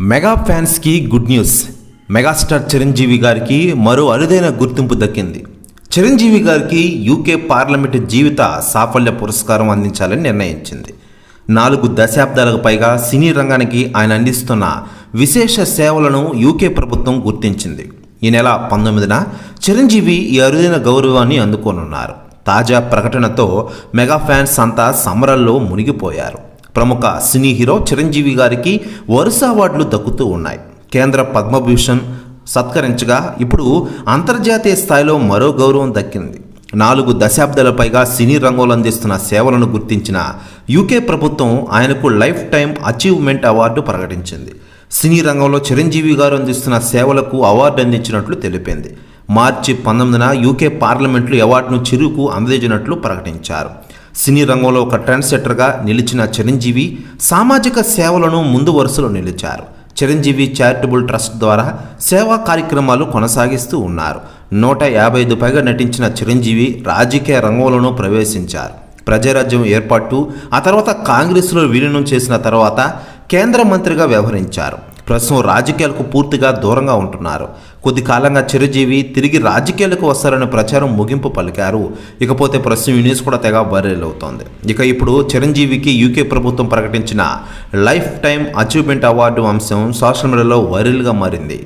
Mega ఫ్యాన్స్కి good news. Megastar Chiranjeevi గారికి మరో అరుదైన గుర్తింపు దక్కింది. చిరంజీవి గారికి యూకే పార్లమెంటు జీవిత సాఫల్య పురస్కారం అందించాలని నిర్ణయించింది. నాలుగు దశాబ్దాలకు పైగా సినీ రంగానికి ఆయన అందిస్తున్న విశేష సేవలను యూకే ప్రభుత్వం గుర్తించింది. ఈ నెల పంతొమ్మిదిన చిరంజీవి ఈ అరుదైన గౌరవాన్ని అందుకోనున్నారు. తాజా ప్రకటనతో మెగా ఫ్యాన్స్ అంతా సమరల్లో మునిగిపోయారు. ప్రముఖ సినీ హీరో చిరంజీవి గారికి వరుస అవార్డులు దక్కుతూ ఉన్నాయి. కేంద్ర పద్మభూషణ్ సత్కరించగా ఇప్పుడు అంతర్జాతీయ స్థాయిలో మరో గౌరవం దక్కింది. నాలుగు దశాబ్దాల పైగా సినీ రంగంలో అందిస్తున్న సేవలను గుర్తించిన యూకే ప్రభుత్వం ఆయనకు లైఫ్ టైం అచీవ్మెంట్ అవార్డు ప్రకటించింది. సినీ రంగంలో చిరంజీవి గారు అందిస్తున్న సేవలకు అవార్డు అందించినట్లు తెలిపింది. మార్చి పంతొమ్మిదిన యూకే పార్లమెంట్లో అవార్డును చిరుకు అందజేసినట్లు ప్రకటించారు. సినీ రంగంలో ఒక ట్రెండ్ సెట్టర్గా నిలిచిన చిరంజీవి సామాజిక సేవలను ముందు వరుసలో నిలిచారు. చిరంజీవి చారిటబుల్ ట్రస్ట్ ద్వారా సేవా కార్యక్రమాలు కొనసాగిస్తూ ఉన్నారు. నూట యాభై ఐదు పైగా నటించిన చిరంజీవి రాజకీయ రంగంలోనూ ప్రవేశించారు. ప్రజారాజ్యం ఏర్పాటు ఆ తర్వాత కాంగ్రెస్లో విలీనం చేసిన తర్వాత కేంద్ర మంత్రిగా వ్యవహరించారు. ప్రస్తుతం రాజకీయాలకు పూర్తిగా దూరంగా ఉంటున్నారు. కొద్ది కాలంగా చిరంజీవి తిరిగి రాజకీయాలకు వస్తారనే ప్రచారం ముగింపు పలికారు. ఇకపోతే ప్రస్తుతం ఈ న్యూస్ కూడా తెగ వైరల్ అవుతోంది. ఇక ఇప్పుడు చిరంజీవికి యూకే ప్రభుత్వం ప్రకటించిన లైఫ్ టైం అచీవ్మెంట్ అవార్డు అంశం సోషల్ మీడియాలో వైరల్గా మారింది.